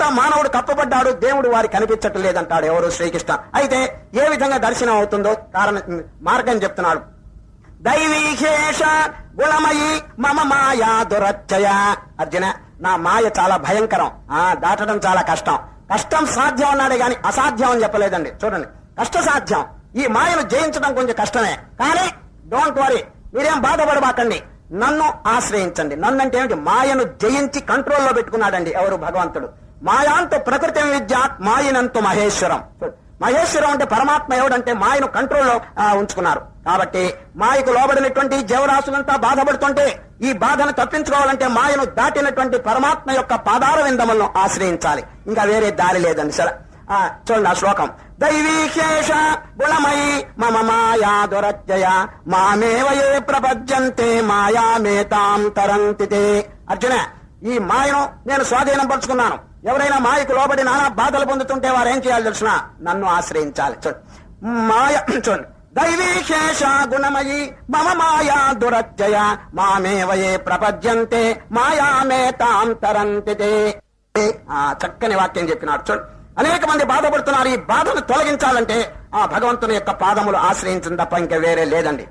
మాయతో మానవుడు కప్పబడ్డాడు దేవుడు వారికి కనిపించటం లేదంటాడు ఎవరు శ్రీకృష్ణ. అయితే ఏ విధంగా దర్శనం అవుతుందో కారణం మార్గం చెప్తున్నాడు. దైవీశేష గుణమయి మమ మాయా దురచ్చయ. అర్జున నా మాయ చాలా భయంకరం. ఆ దాటడం చాలా కష్టం. కష్టం సాధ్యం అన్నాడే గాని అసాధ్యం అని చెప్పలేదండి. చూడండి. కష్ట సాధ్యం. ఈ మాయను జయించడం కొంచెం కష్టమే. కానీ డోంట్ వరీ. మీరేం బాధపడబాకండి. నన్ను ఆశ్రయించండి. నన్ను అంటే ఏమిటి? మాయను జయించి కంట్రోల్లో పెట్టుకున్నాడండి ఎవరు భగవంతుడు. మాయాంతు ప్రకృతి విద్యాత్ మాయనంతు మహేశ్వరం. మహేశ్వరం అంటే పరమాత్మ ఎవడంటే మాయను కంట్రోల్లో ఉంచుకున్నారు. కాబట్టి మాయకు లోబడినటువంటి జీవరాశులంతా బాధపడుతుంటే ఈ బాధను తప్పించుకోవాలంటే మాయను దాటినటువంటి పరమాత్మ యొక్క పాదార విందములను ఆశ్రయించాలి. ఇంకా వేరే దారి లేదండి సరే. ఆ, చూడండి ఆ శ్లోకం. దైవీశేష గుణమై మమ మాయా దురత్యయ మామేవయే ప్రపద్యంతే మాయామేతాం తరంతి అర్జున ఈ మాయను నేను స్వాధీనం పరుచుకున్నాను. ఎవరైనా మాయకు లోబడి నానా బాధలు పొందుతుంటే వారు ఏం చేయాలి తెలుసిన? నన్ను ఆశ్రయించాలి. చూడు. మాయ చూడండి దైవీశేష గుణమయి మమ మాయా దురత్యయ మామేవయే ప్రపద్యంతే మాయామే తాం తరంతితే. ఆ చక్కని వాక్యం చెప్పినాడు. చూడు. అనేక మంది బాధపడుతున్నారు. ఈ బాధను తొలగించాలంటే ఆ భగవంతుని యొక్క పాదములు ఆశ్రయించిన తప్ప ఇంకా వేరే లేదండి.